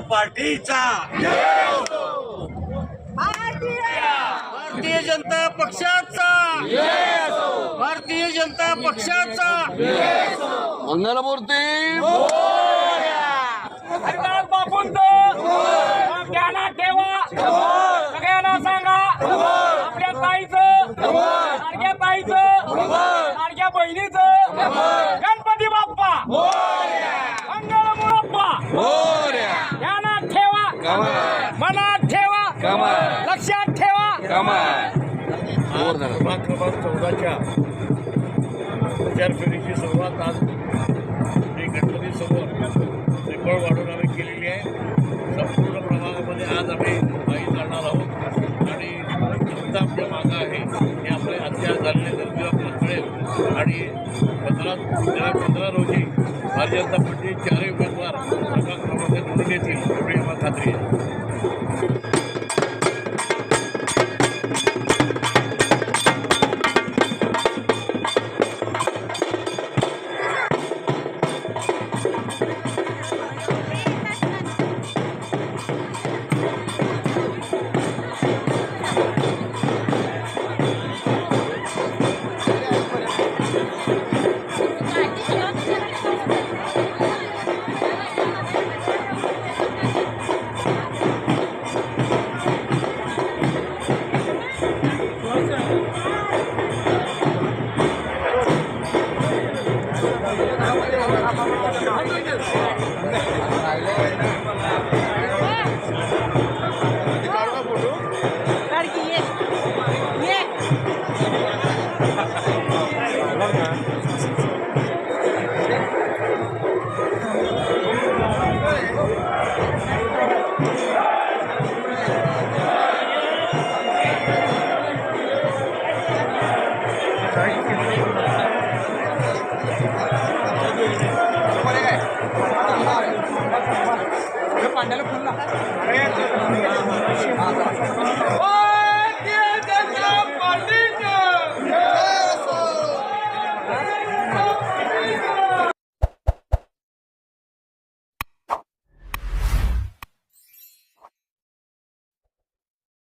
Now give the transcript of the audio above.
पार्टीचा. भारतीय जनता पक्षाचा. भारतीय जनता पक्षाचा. मंगलमूर्ती. हो, हो, हो. बापूंचा. मनात ठेवा. लक्षात ठेवा. प्रभाग क्रमांक चौदाच्या प्रचार फेरीची सुरुवात आज श्री गणपती समोर श्रीफळ वाढून आम्ही केलेली आहे. संपूर्ण प्रभागामध्ये आज आम्ही पायी जाणार आहोत. आणि जनता आपल्या मागं आहे. हे आपले अत्याचार झालेले गर्दी आपल्याला कळेल आणि पंधरा पंधरा रोजी भारतीय जनता पार्टी चारही उमेदवार प्रभाग क्रमांक निवडून येतील 那对